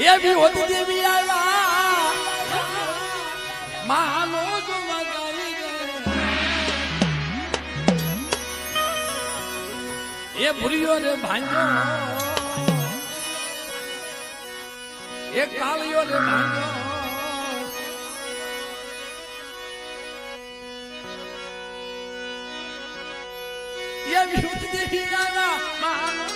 એ બી હોતી દેવી આવ્યા માનો એ ભૂલ્યો રે ભાંજો. એ કાળિયો રે ભાંજો. એ વિરુદ્ધ દેવી આવ્યા માનો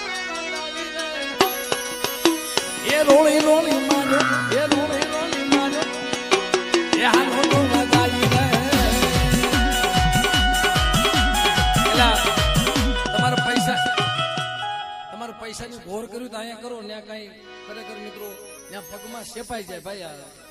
પૈસાની ઘોર કર્યું તો અહીંયા કરો ત્યાં કઈ ખરેખર મિત્રો ત્યાં પગમાં સેપાઈ જાય ભાઈ આ.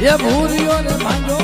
એ ભૂરીઓને માંડો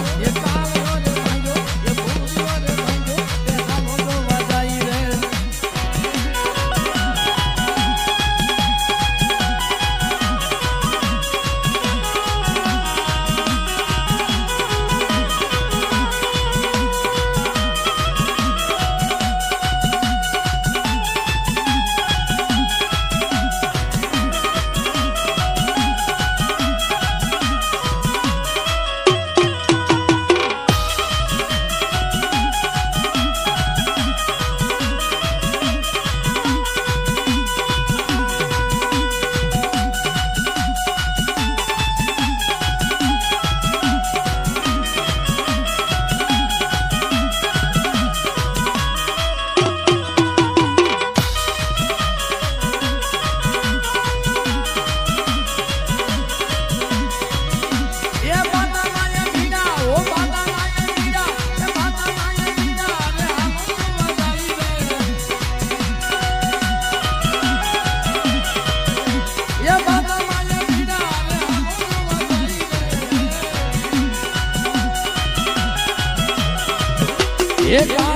એક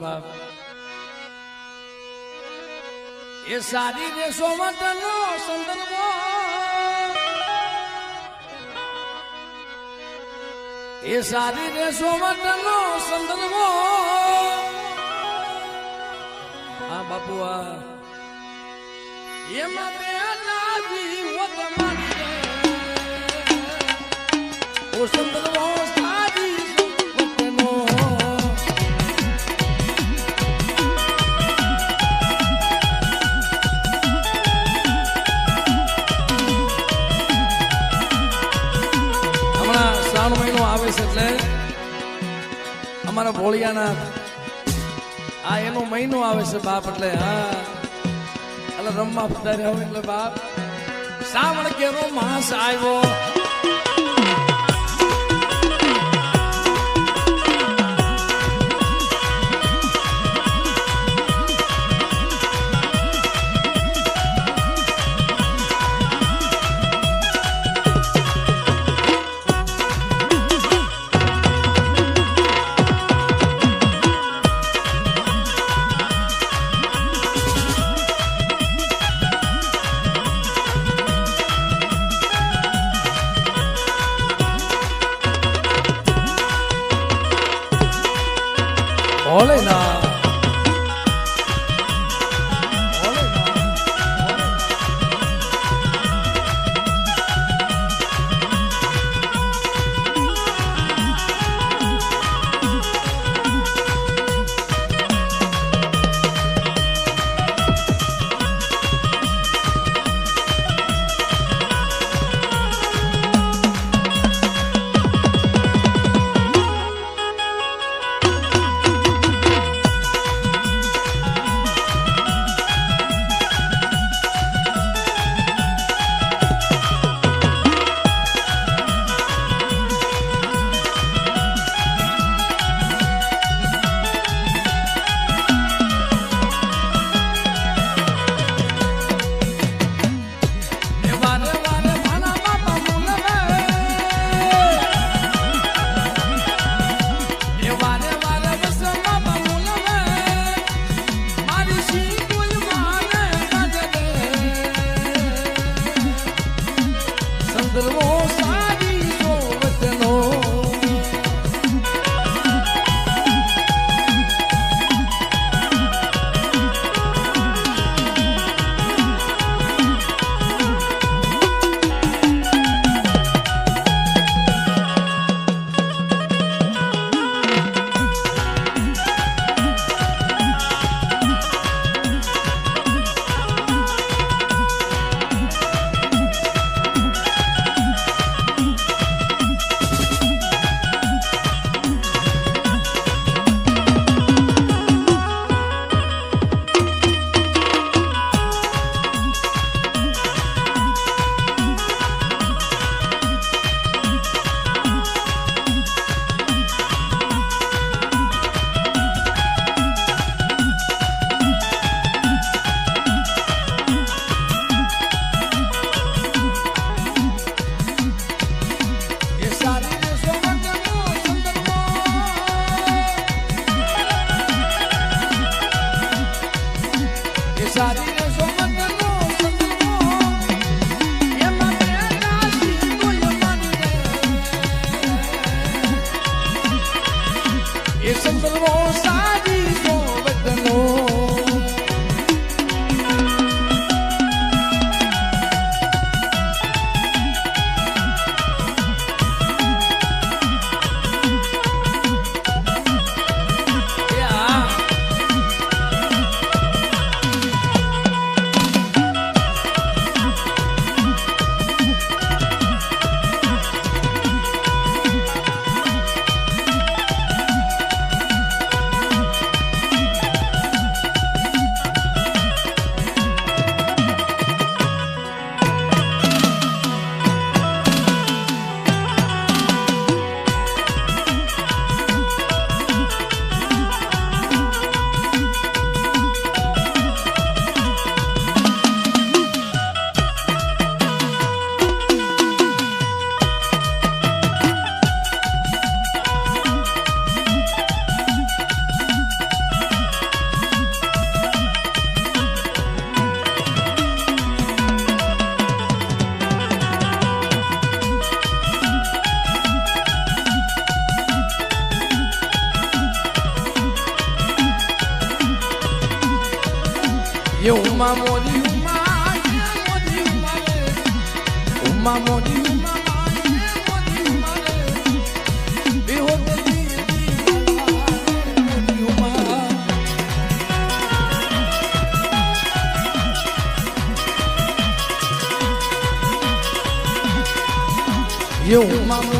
ભાવ એ સારી દેશો માટેનો સંદર્ભો. એ સારી દેશો માટેનો સંદર્ભો. હા, બાપુ આ એમાં બે નાવી હોત મારી ઓ સંદર્ભો. છે એટલે અમારા ભોળિયાના આ એનો મહિનો આવે છે બાપ એટલે, હા. એટલે રમવા પધાર્યા હોય એટલે બાપ. શ્રાવણ કેરો માસ આવ્યો. 街吗